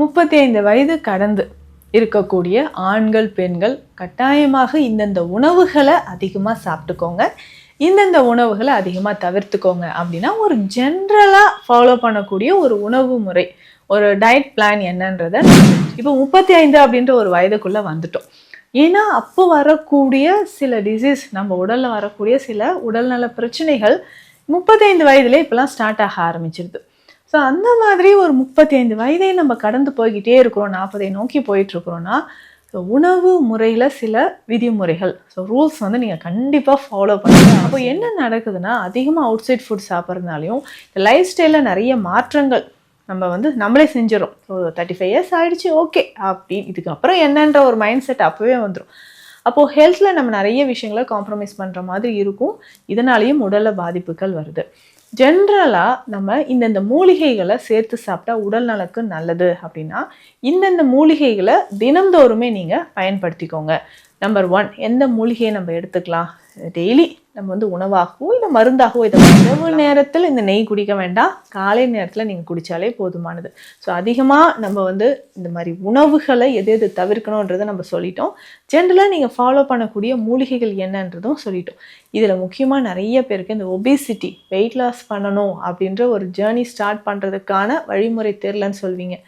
முப்பத்தி ஐந்து வயது கடந்து இருக்கக்கூடிய ஆண்கள் பெண்கள் கட்டாயமாக இந்தந்த உணவுகளை அதிகமாக சாப்பிட்டுக்கோங்க. இந்தந்த உணவுகளை அதிகமாக தவிர்த்துக்கோங்க அப்படின்னா ஒரு ஜென்ரலாக ஃபாலோ பண்ணக்கூடிய ஒரு உணவு முறை ஒரு டயட் பிளான் என்னன்றத இப்போ முப்பத்தி ஐந்து அப்படின்ற ஒரு வயதுக்குள்ளே வந்துட்டோம். ஏன்னா அப்போ வரக்கூடிய சில டிசீஸ் நம்ம உடலில் வரக்கூடிய சில உடல்நல பிரச்சனைகள் முப்பத்தைந்து வயதுலேயே இப்போலாம் ஸ்டார்ட் ஆக ஆரம்பிச்சிருது. ஸோ அந்த மாதிரி ஒரு முப்பத்தைந்து வயதை நம்ம கடந்து போய்கிட்டே இருக்கிறோம் நாற்பதை நோக்கி போயிட்டுருக்குறோன்னா ஸோ உணவு முறையில் சில விதிமுறைகள். ஸோ ரூல்ஸ் வந்து நீங்கள் கண்டிப்பாக ஃபாலோ பண்ணுங்கள் அப்போ என்ன நடக்குதுன்னா அதிகமாக அவுட் சைட் ஃபுட் சாப்பிட்றதுனாலையும் இந்த லைஃப் ஸ்டைலில் நிறைய மாற்றங்கள் நம்ம வந்து நம்மளே செஞ்சிடும் ஸோ தேர்ட்டி ஃபைவ் இயர்ஸ் ஆகிடுச்சு ஓகே அப்படி இதுக்கப்புறம் என்னன்ற ஒரு மைண்ட் செட் அப்போவே வந்துடும் அப்போது ஹெல்த்தில் நம்ம நிறைய விஷயங்களை காம்ப்ரமைஸ் பண்ணுற மாதிரி இருக்கும். இதனாலேயும் உடலில் பாதிப்புகள் வருது. ஜென்ரலாக நம்ம இந்தந்த மூலிகைகளை சேர்த்து சாப்பிட்டா உடல் நலக்கு நல்லது அப்படின்னா இந்தந்த மூலிகைகளை தினந்தோறுமே நீங்கள் பயன்படுத்திக்கோங்க. நம்பர் ஒன் எந்த மூலிகையை நம்ம எடுத்துக்கலாம்? டெய்லி நம்ம வந்து உணவாகவோ இல்லை மருந்தாகவோ இதை இரவு நேரத்தில் இந்த நெய் குடிக்க வேண்டாம். காலை நேரத்தில் நீங்கள் குடித்தாலே போதுமானது. ஸோ அதிகமாக நம்ம வந்து இந்த மாதிரி உணவுகளை எது எது தவிர்க்கணுன்றதை நம்ம சொல்லிட்டோம். ஜென்ரலாக நீங்கள் ஃபாலோ பண்ணக்கூடிய மூலிகைகள் என்னன்றதும் சொல்லிட்டோம். இதில் முக்கியமாக நிறைய பேருக்கு இந்த ஒபேசிட்டி வெயிட் லாஸ் பண்ணணும் அப்படின்ற ஒரு ஜேர்னி ஸ்டார்ட் பண்ணுறதுக்கான வழிமுறை தெரிலன்னு சொல்வீங்க.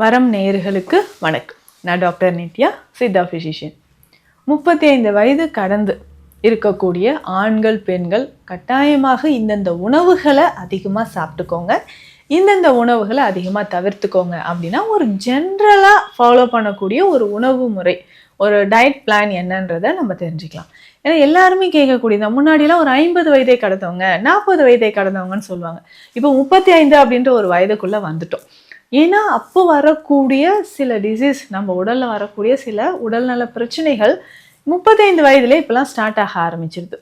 வரம் நேயர்களுக்கு வணக்கம். நான் டாக்டர் நித்யா சித்தா ஃபிசிஷியன் முப்பத்தி ஐந்து வயது கடந்து இருக்கக்கூடிய ஆண்கள் பெண்கள் கட்டாயமாக இந்தந்த உணவுகளை அதிகமாக சாப்பிட்டுக்கோங்க. இந்தந்த உணவுகளை அதிகமாக தவிர்த்துக்கோங்க அப்படின்னா ஒரு ஜென்ரலாக ஃபாலோ பண்ணக்கூடிய ஒரு உணவு முறை ஒரு டயட் பிளான் என்னன்றதை நம்ம தெரிஞ்சுக்கலாம். ஏன்னா எல்லாருமே கேட்கக்கூடியது முன்னாடியெல்லாம் ஒரு ஐம்பது வயதை கடந்தவங்க நாற்பது வயதை கடந்தவங்கன்னு சொல்லுவாங்க. இப்போ முப்பத்தி ஐந்து அப்படின்ற ஒரு வயதுக்குள்ளே வந்துட்டோம். ஏன்னா அப்போ வரக்கூடிய சில டிசீஸ் நம்ம உடலில் வரக்கூடிய சில உடல்நல பிரச்சனைகள் முப்பத்தைந்து வயதுலேயே இப்போலாம் ஸ்டார்ட் ஆக ஆரம்பிச்சிருது.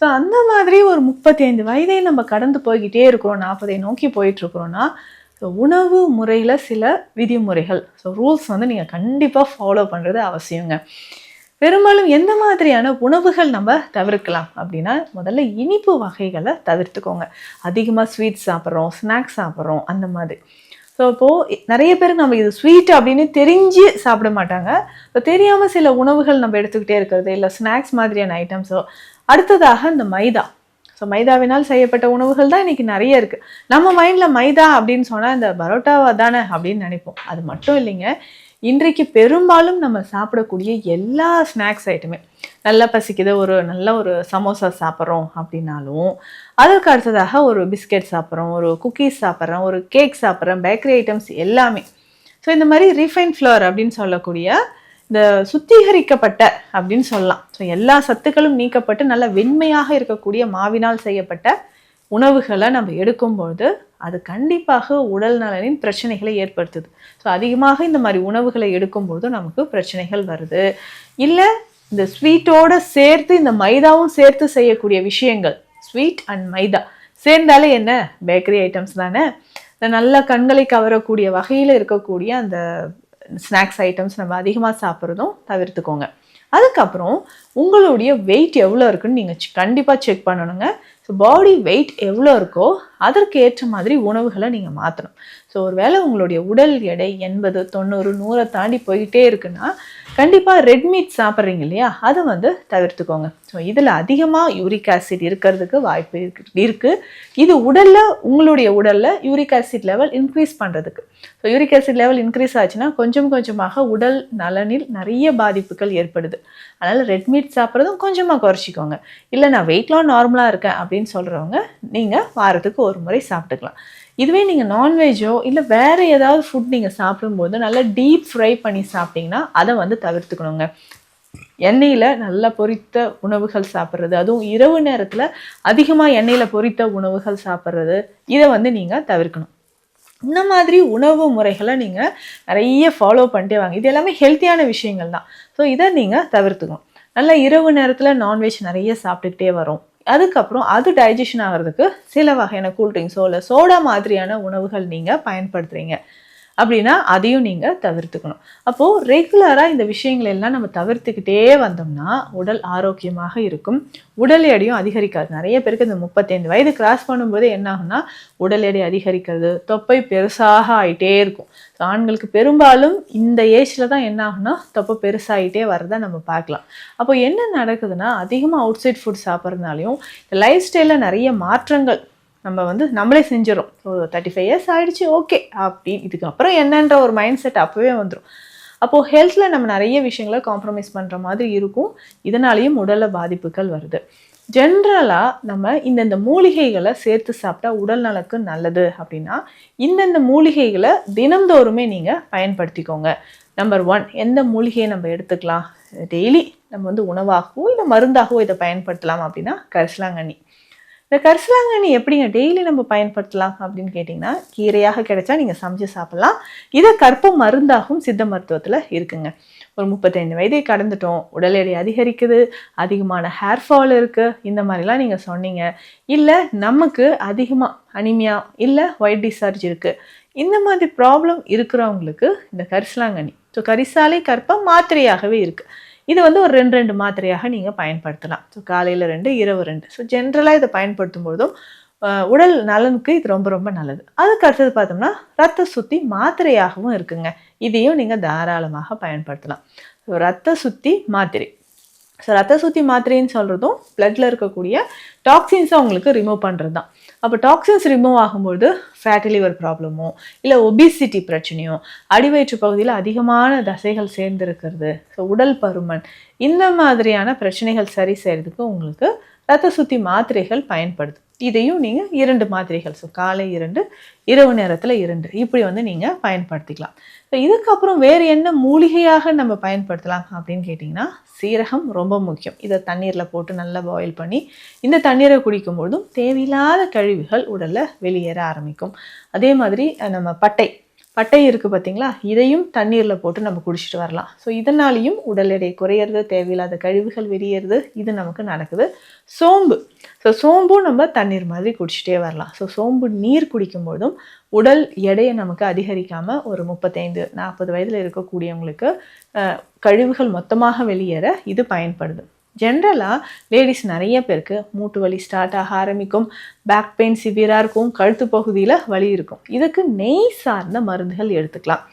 ஸோ அந்த மாதிரி ஒரு முப்பத்தைந்து வயதை நம்ம கடந்து போய்கிட்டே இருக்கிறோம் நாற்பதை நோக்கி போயிட்டுருக்குறோன்னா ஸோ உணவு முறையில் சில விதிமுறைகள். ஸோ ரூல்ஸ் வந்து நீங்கள் கண்டிப்பாக ஃபாலோ பண்ணுறது அவசியங்க. பெரும்பாலும் எந்த மாதிரியான உணவுகள் நம்ம தவிர்க்கலாம் அப்படின்னா முதல்ல இனிப்பு வகைகளை தவிர்த்துக்கோங்க. அதிகமாக ஸ்வீட் சாப்பிட்றோம் ஸ்நாக்ஸ் சாப்பிட்றோம் அந்த மாதிரி. ஸோ இப்போது நிறைய பேர் நம்ம இது ஸ்வீட் அப்படின்னு தெரிஞ்சு சாப்பிட மாட்டாங்க. ஸோ தெரியாமல் சில உணவுகள் நம்ம எடுத்துக்கிட்டே இருக்கிறது இல்லை ஸ்நாக்ஸ் மாதிரியான ஐட்டம்ஸோ அடுத்ததாக இந்த மைதா. ஸோ மைதாவினால் செய்யப்பட்ட உணவுகள் தான் இன்றைக்கி நிறைய இருக்குது நம்ம மைண்டில் மைதா அப்படின்னு சொன்னால் இந்த பரோட்டாவா தானே அப்படின்னு நினைப்போம். அது மட்டும் இல்லைங்க. இன்றைக்கு பெரும்பாலும் நம்ம சாப்பிடக்கூடிய எல்லா ஸ்நாக்ஸ் ஐட்டமே நல்லா பசிக்குது ஒரு நல்ல ஒரு சமோசா சாப்பிட்றோம் அப்படின்னாலும் அதற்கு அடுத்ததாக ஒரு பிஸ்கெட் சாப்பிட்றோம் ஒரு குக்கீஸ் சாப்பிட்றோம் ஒரு கேக் சாப்பிட்றோம் பேக்கரி ஐட்டம்ஸ் எல்லாமே. ஸோ இந்த மாதிரி ரீஃபைன் ஃப்ளவர் அப்படின்னு சொல்லக்கூடிய இந்த சுத்திகரிக்கப்பட்ட அப்படின்னு சொல்லலாம். ஸோ எல்லா சத்துக்களும் நீக்கப்பட்டு நல்ல வெண்மையாக இருக்கக்கூடிய மாவினால் செய்யப்பட்ட உணவுகளை நம்ம எடுக்கும்பொழுது அது கண்டிப்பாக உடல் நலனின் பிரச்சனைகளை ஏற்படுத்துது. ஸோ அதிகமாக இந்த மாதிரி உணவுகளை எடுக்கும்போது நமக்கு பிரச்சனைகள் வருது. இல்லை இந்த ஸ்வீட்டோட சேர்த்து இந்த மைதாவும் சேர்த்து செய்யக்கூடிய விஷயங்கள் ஸ்வீட் அண்ட் மைதா சேர்ந்தாலே என்ன? பேக்கரி ஐட்டம்ஸ் தானே? இந்த நல்ல கண்களை கவரக்கூடிய வகையில் இருக்கக்கூடிய அந்த ஸ்நாக்ஸ் ஐட்டம்ஸ் நம்ம அதிகமாக சாப்பிட்றதும் தவிர்த்துக்கோங்க. அதுக்கப்புறம் உங்களுடைய வெயிட் எவ்வளோ இருக்குன்னு நீங்கள் கண்டிப்பாக செக் பண்ணணுங்க. ஸோ பாடி வெயிட் எவ்வளோ இருக்கோ அதற்கு ஏற்ற மாதிரி உணவுகளை நீங்கள் மாற்றணும் ஸோ ஒருவேளை உங்களுடைய உடல் எடை எண்பது தொண்ணூறு நூறை தாண்டி போய்கிட்டே இருக்குன்னா கண்டிப்பாக ரெட் மீட் சாப்பிட்றீங்க இல்லையா? அதை வந்து தவிர்த்துக்கோங்க. ஸோ இதில் அதிகமாக யூரிக் ஆசிட் இருக்கிறதுக்கு வாய்ப்பு இருக்கு இருக்குது இது உடலில் உங்களுடைய உடலில் யூரிக் ஆசிட் லெவல் இன்க்ரீஸ் பண்ணுறதுக்கு so uric acid level increase ஆச்சுன்னா கொஞ்சம் கொஞ்சமாக உடல் நலனில் நிறைய பாதிப்புகள் ஏற்படுது. அதனால் ரெட் மீட் சாப்பிட்றதும் கொஞ்சமாக குறைச்சிக்கோங்க. இல்லை நான் வெயிட்லாம் நார்மலாக இருக்கேன் அப்படின்னு சொல்கிறவங்க நீங்கள் வாரத்துக்கு ஒரு முறை சாப்பிட்டுக்கலாம். இதுவே நீங்கள் நான்வெஜ்ஜோ இல்லை வேறு ஏதாவது ஃபுட் நீங்கள் சாப்பிடும்போது நல்லா டீப் ஃப்ரை பண்ணி சாப்பிட்டிங்கன்னா அதை வந்து தவிர்த்துக்கணுங்க. எண்ணெயில் நல்லா பொரித்த உணவுகள் சாப்பிட்றது அதுவும் இரவு நேரத்தில் அதிகமாக எண்ணெயில் பொரித்த உணவுகள் சாப்பிட்றது இதை வந்து நீங்கள் தவிர்க்கணும். இந்த மாதிரி உணவு முறைகளை நீங்கள் நிறைய ஃபாலோ பண்ணிட்டே வாங்க. இது எல்லாமே ஹெல்த்தியான விஷயங்கள் தான். ஸோ இதை நீங்கள் தவிர்த்துக்கணும். நல்லா இரவு நேரத்தில் நான்வெஜ் நிறைய சாப்பிட்டுக்கிட்டே வரும். அதுக்கப்புறம் அது டைஜஷன் ஆகிறதுக்கு சில வகையான கூல்ட்ரிங்ஸோ இல்லை சோடா மாதிரியான உணவுகள் நீங்கள் பயன்படுத்துகிறீங்க அப்படின்னா அதையும் நீங்கள் தவிர்த்துக்கணும். அப்போது ரெகுலராக இந்த விஷயங்கள் எல்லாம் நம்ம தவிர்த்துக்கிட்டே வந்தோம்னா உடல் ஆரோக்கியமாக இருக்கும். உடல் எடையும் அதிகரிக்காது. நிறைய பேருக்கு இந்த முப்பத்தைந்து வயது கிராஸ் பண்ணும்போது என்ன ஆகும்னா உடல் எடை அதிகரிக்கிறது தொப்பை பெருசாக ஆகிட்டே இருக்கும். ஆண்களுக்கு பெரும்பாலும் இந்த ஏஜில் தான் என்ன ஆகும்னா தொப்பை பெருசாகிட்டே வரதை நம்ம பார்க்கலாம். அப்போ என்ன நடக்குதுன்னா அதிகமாக அவுட் சைட் ஃபுட் சாப்பிட்றதுனாலையும் இந்த லைஃப் ஸ்டைலில் நிறைய மாற்றங்கள் நம்ம வந்து நம்மளே செஞ்சிடும் ஸோ தேர்ட்டி ஃபைவ் இயர்ஸ் ஆகிடுச்சு ஓகே அப்படி இதுக்கப்புறம் என்னன்ற ஒரு மைண்ட் செட் அப்போவே வந்துடும் அப்போது ஹெல்த்தில் நம்ம நிறைய விஷயங்களை காம்ப்ரமைஸ் பண்ணுற மாதிரி இருக்கும். இதனாலேயும் உடலில் பாதிப்புகள் வருது. ஜென்ரலாக நம்ம இந்தந்த மூலிகைகளை சேர்த்து சாப்பிட்டா உடல் நலக்கு நல்லது அப்படின்னா இந்தந்த மூலிகைகளை தினந்தோறுமே நீங்கள் பயன்படுத்திக்கோங்க. நம்பர் ஒன் எந்த மூலிகையை நம்ம எடுத்துக்கலாம்? டெய்லி நம்ம வந்து உணவாகவோ இல்லை மருந்தாகவோ இதை பயன்படுத்தலாம் அப்படின்னா கரிசலாங்கண்ணி. இந்த கரிசலாங்கண்ணி எப்படிங்க டெய்லி நம்ம பயன்படுத்தலாம் அப்படின்னு கேட்டிங்கன்னா கீரையாக கிடைச்சா நீங்கள் சமைச்சு சாப்பிட்லாம். இதை கற்ப மருந்தாகவும் சித்த மருத்துவத்தில் இருக்குங்க. ஒரு முப்பத்தைந்து வயதை கடந்துட்டோம் உடல் எடை அதிகரிக்குது அதிகமான ஹேர் ஃபால் இருக்குது இந்த மாதிரிலாம் நீங்கள் சொன்னீங்க. இல்லை நமக்கு அதிகமாக அனிமியா இல்லை ஒயிட் டிஸ்சார்ஜ் இருக்குது இந்த மாதிரி ப்ராப்ளம் இருக்கிறவங்களுக்கு இந்த கரிசலாங்கண்ணி. ஸோ கரிசாலை கற்பம் மாத்திரையாகவே இருக்குது இது வந்து ஒரு ரெண்டு ரெண்டு மாத்திரையாக நீங்கள் பயன்படுத்தலாம். ஸோ காலையில் ரெண்டு இரவு ரெண்டு. ஸோ ஜென்ரலாக இதை பயன்படுத்தும் பொழுதும் உடல் நலனுக்கு இது ரொம்ப ரொம்ப நல்லது. அதுக்கு அடுத்தது பார்த்தோம்னா ரத்த சுத்தி மாத்திரையாகவும் இருக்குங்க. இதையும் நீங்கள் தாராளமாக பயன்படுத்தலாம். ஸோ ரத்த சுத்தி மாத்திரை. ஸோ ரத்த சுத்தி மாத்திரைன்னு சொல்கிறதும் பிளட்டில் இருக்கக்கூடிய டாக்ஸின்ஸை உங்களுக்கு ரிமூவ் பண்ணுறது தான் அப்போ டாக்ஸின்ஸ் ரிமூவ் ஆகும்போது ஃபேட்டி லிவர் ப்ராப்ளமோ இல்லை ஒபிசிட்டி பிரச்சனையோ அடிவயிற்று பகுதியில் அதிகமான தசைகள் சேர்ந்து இருக்கிறது ஸோ உடல் பருமன் இந்த மாதிரியான பிரச்சனைகள் சரி செய்கிறதுக்கு உங்களுக்கு ரத்த சுத்தி மாத்திரைகள் பயன்படுது. இதையும் நீங்கள் இரண்டு மாத்திரைகள் ஸோ காலை இரண்டு இரவு நேரத்தில் இரண்டு. இப்படி வந்து நீங்கள் பயன்படுத்திக்கலாம். ஸோ இதுக்கப்புறம் வேறு என்ன மூலிகையாக நம்ம பயன்படுத்தலாம் அப்படின்னு கேட்டிங்கன்னா சீரகம் ரொம்ப முக்கியம். இதை தண்ணீரில் போட்டு நல்லா பாயில் பண்ணி இந்த தண்ணீரை குடிக்கும்பொழுதும் தேவையில்லாத கழிவுகள் உடலில் வெளியேற ஆரம்பிக்கும். அதே மாதிரி நம்ம பட்டை. பட்டை இருக்குது பார்த்தீங்களா இதையும் தண்ணீரில் போட்டு நம்ம குடிச்சிட்டு வரலாம். ஸோ இதனாலையும் உடல் எடை குறையிறது தேவையில்லாத கழிவுகள் வெளியேறது இது நமக்கு நடக்குது. சோம்பு. ஸோ சோம்பும் நம்ம தண்ணீர் மாதிரி குடிச்சிட்டே வரலாம். ஸோ சோம்பு நீர் குடிக்கும்போதும் உடல் எடையை நமக்கு அதிகரிக்காமல் ஒரு முப்பத்தைந்து நாற்பது வயதில் இருக்கக்கூடியவங்களுக்கு கழிவுகள் மொத்தமாக வெளியேற இது பயன்படுது. ஜென்ரலாக லேடிஸ் நிறைய பேருக்கு மூட்டு வலி ஸ்டார்ட் ஆக ஆரம்பிக்கும். பேக் பெயின் சிவியராக இருக்கும். கழுத்து பகுதியில் வலி இருக்கும். இதுக்கு நெய் சார்ந்த மருந்துகள் எடுத்துக்கலாம்.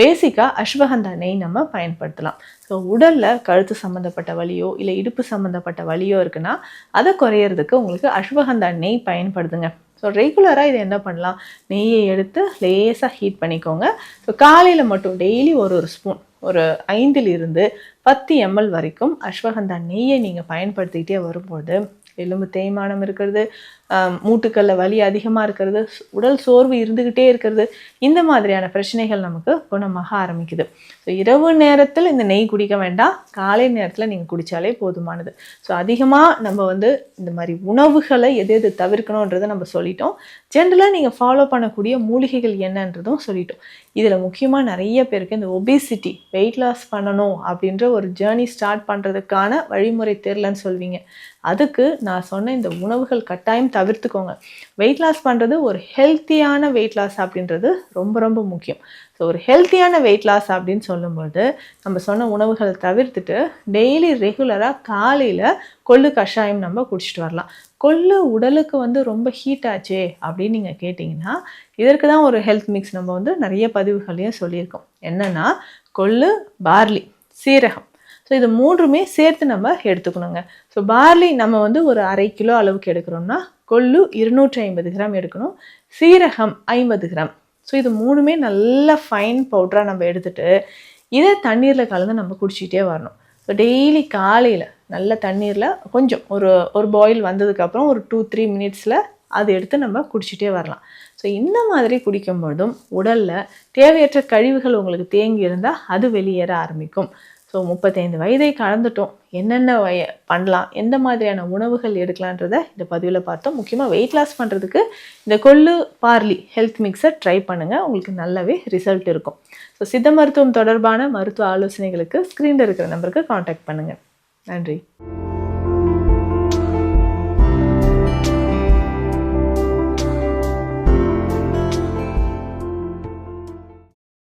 பேசிக்காக அஸ்வகந்தா நெய் நம்ம பயன்படுத்தலாம். ஸோ உடலில் கழுத்து சம்மந்தப்பட்ட வலியோ இல்லை இடுப்பு சம்மந்தப்பட்ட வலியோ இருக்குன்னா அதை குறையிறதுக்கு உங்களுக்கு அஸ்வகந்தா நெய் பயன்படுத்துங்க. ஸோ ரெகுலராக இது என்ன பண்ணலாம்? நெய்யை எடுத்து லேசாக ஹீட் பண்ணிக்கோங்க. ஸோ காலையில் மட்டும் டெய்லி ஒரு ஒரு ஸ்பூன் ஒரு ஐந்திலிருந்து பத்து எம்எல் வரைக்கும் அஸ்வகந்தா நெய்யை நீங்கள் பயன்படுத்திக்கிட்டே வரும்போது எலும்பு தேய்மானம் இருக்கிறது மூட்டுக்கல்ல வலி அதிகமாக இருக்கிறது உடல் சோர்வு இருந்துக்கிட்டே இருக்கிறது இந்த மாதிரியான பிரச்சனைகள் நமக்கு குணமாக ஆரம்பிக்குது. ஸோ இரவு நேரத்தில் இந்த நெய் குடிக்க வேண்டாம் காலை நேரத்தில் நீங்கள் குடித்தாலே போதுமானது. ஸோ அதிகமாக நம்ம வந்து இந்த மாதிரி உணவுகளை எது எது தவிர்க்கணுன்றதை நம்ம சொல்லிட்டோம். ஜென்ரலாக நீங்கள் ஃபாலோ பண்ணக்கூடிய மூலிகைகள் என்னன்றதும் சொல்லிட்டோம். இதில் முக்கியமாக நிறைய பேருக்கு இந்த ஒபேசிட்டி வெயிட் லாஸ் பண்ணணும் அப்படின்ற ஒரு ஜேர்னி ஸ்டார்ட் பண்ணுறதுக்கான வழிமுறை தெரிலன்னு சொல்வீங்க. அதுக்கு நான் சொன்ன இந்த உணவுகள் கட்டாயம் தவிர்த்துக்கோங்க. வெயிட் லாஸ் பண்ணுறது ஒரு ஹெல்த்தியான வெயிட் லாஸ் அப்படின்றது ரொம்ப ரொம்ப முக்கியம். ஸோ ஒரு ஹெல்த்தியான வெயிட் லாஸ் அப்படின்னு சொல்லும்போது நம்ம சொன்ன உணவுகளை தவிர்த்துட்டு டெய்லி ரெகுலராக காலையில் கொள்ளு கஷாயம் நம்ம குடிச்சிட்டு வரலாம். கொள்ளு உடலுக்கு வந்து ரொம்ப ஹீட் ஆச்சே அப்படின்னு நீங்கள் கேட்டிங்கன்னா இதற்கு தான் ஒரு ஹெல்த் மிக்ஸ் நம்ம வந்து நிறைய பதிவுகளையும் சொல்லியிருக்கோம். என்னென்னா கொள்ளு பார்லி சீரகம். ஸோ இது மூன்றுமே சேர்த்து நம்ம எடுத்துக்கணுங்க. ஸோ பார்லி நம்ம வந்து ஒரு அரை கிலோ அளவுக்கு எடுக்கிறோம்னா கொள்ளு இருநூற்றி ஐம்பது கிராம் எடுக்கணும். சீரகம் ஐம்பது கிராம். ஸோ இது மூணுமே நல்ல ஃபைன் பவுடராக நம்ம எடுத்துகிட்டு இதை தண்ணீரில் கலந்து நம்ம குடிச்சிக்கிட்டே வரணும். ஸோ டெய்லி காலையில் நல்ல தண்ணீரில் கொஞ்சம் ஒரு ஒரு பாயில் வந்ததுக்கப்புறம் ஒரு டூ த்ரீ மினிட்ஸில் அது எடுத்து நம்ம குடிச்சிட்டே வரலாம். ஸோ இந்த மாதிரி குடிக்கும்பொழுதும் உடலில் தேவையற்ற கழிவுகள் உங்களுக்கு தேங்கி இருந்தால் அது வெளியேற ஆரம்பிக்கும். ஸோ முப்பத்தைந்து வயதை கடந்துட்டோம். என்னென்ன வய பண்ணலாம்? எந்த மாதிரியான உணவுகள் எடுக்கலான்றதை இந்த பதிவில் பார்த்தோம். முக்கியமாக வெயிட் லாஸ் பண்ணுறதுக்கு இந்த கொள்ளு பார்லி ஹெல்த் மிக்ஸை ட்ரை பண்ணுங்கள் உங்களுக்கு நல்லாவே ரிசல்ட் இருக்கும். ஸோ சித்த மருத்துவம் தொடர்பான மருத்துவ ஆலோசனைகளுக்கு ஸ்க்ரீனில் இருக்கிற நம்பருக்கு காண்டாக்ட் பண்ணுங்கள் நன்றி.